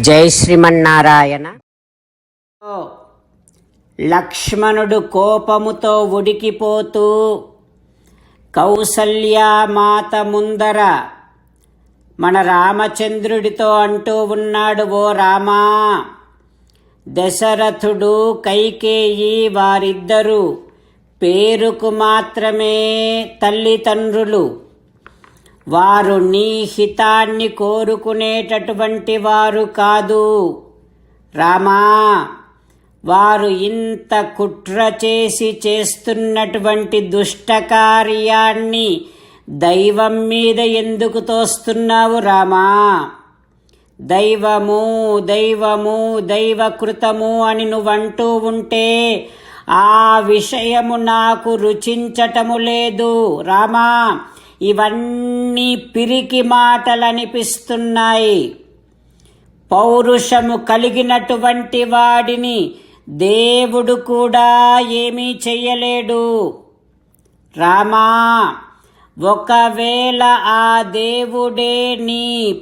జై శ్రీమన్నారాయణ. లక్ష్మణుడు కోపముతో ఉడికిపోతూ కౌసల్యామాత ముందర మన రామచంద్రుడితో అంటూ ఉన్నాడు ఓ రామా దశరథుడు కైకేయి వారిద్దరూ పేరుకు మాత్రమే తల్లిదండ్రులు. వారు నీ హితాన్ని కోరుకునేటటువంటి వారు కాదు. రామా వారు ఇంత కుట్ర చేసి చేస్తున్నటువంటి దుష్టకార్యాన్ని దైవం మీద ఎందుకు తోస్తున్నావు రామా? దైవము దైవము దైవకృతము అని నువ్వంటూ ఉంటే ఆ విషయము నాకు రుచించటము లేదు. రామా ఇవన్నీ పిరికి మాటలనిపిస్తున్నాయి. పౌరుషము కలిగినటువంటి వాడిని దేవుడు కూడా ఏమీ చెయ్యలేడు. రామా ఒకవేళ ఆ దేవుడే నీ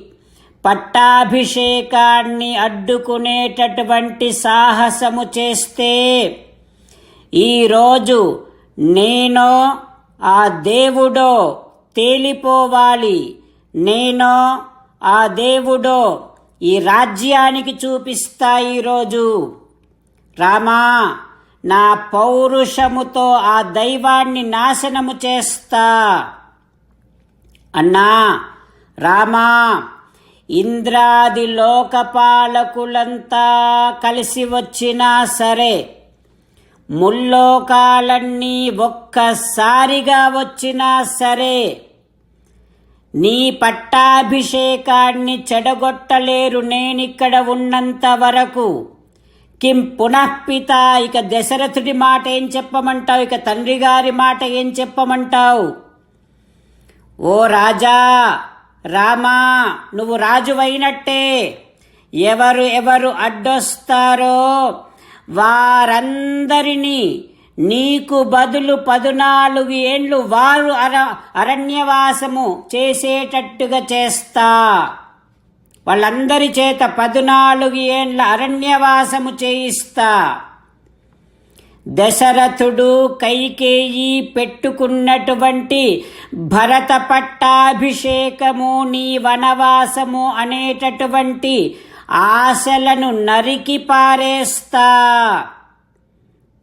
పట్టాభిషేకాన్ని అడ్డుకునేటటువంటి సాహసము చేస్తే ఈరోజు నేనో ఆ దేవుడో తేలిపోవాలి. నేనో ఆ దేవుడో ఈ రాజ్యానికి చూపిస్తా ఈరోజు. రామా నా పౌరుషముతో ఆ దైవాన్ని నాశనము చేస్తా. అన్నా రామా ఇంద్రాది లోకపాలకులంతా కలిసి వచ్చినా సరే ముల్లోకాలన్నీ ఒక్కసారిగా వచ్చినా సరే నీ పట్టాభిషేకాన్ని చెడగొట్టలేరు నేనిక్కడ ఉన్నంత వరకు. కిం పునఃపిత ఇక దశరథుడి మాట ఏం చెప్పమంటావు? ఇక తండ్రి గారి మాట ఏం చెప్పమంటావు? ఓ రాజా రామా నువ్వు రాజువైనట్టే. ఎవరు ఎవరు అడ్డొస్తారో వారందరినీ నీకు బదులు పదునాలుగు ఏండ్లు వారు అర అరణ్యవాసము చేసేటట్టుగా చేస్తా. వాళ్ళందరి చేత పదునాలుగు ఏండ్ల అరణ్యవాసము చేయిస్తా. దశరథుడు కైకేయి పెట్టుకున్నటువంటి భరత పట్టాభిషేకము నీ వనవాసము అనేటటువంటి ఆశలను నరికి పారేస్తా.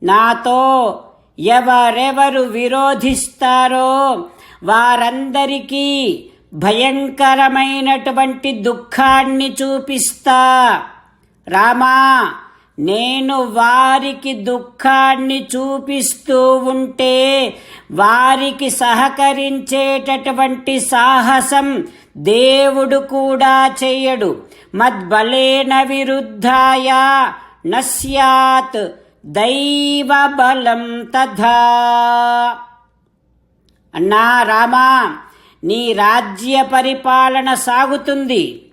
నాతో ఎవరెవరు విరోధిస్తారో వారందరికీ భయంకరమైనటువంటి దుఃఖాన్ని చూపిస్తా. రామా నేను వారికి దుఃఖాన్ని చూపిస్తూ ఉంటే వారికి సహకరించేటటువంటి సాహసం దేవుడు కూడా చెయ్యడు మద్బలేన విరుద్ధాయ నస్యాత్ దైవ బలం తథా. అన్నా రామా నీ రాజ్య పరిపాలన సాగుతుంది.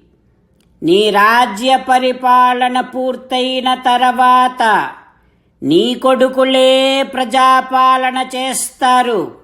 నీ రాజ్య పరిపాలన పూర్తయిన తర్వాత నీ కొడుకులే ప్రజాపాలన చేస్తారు.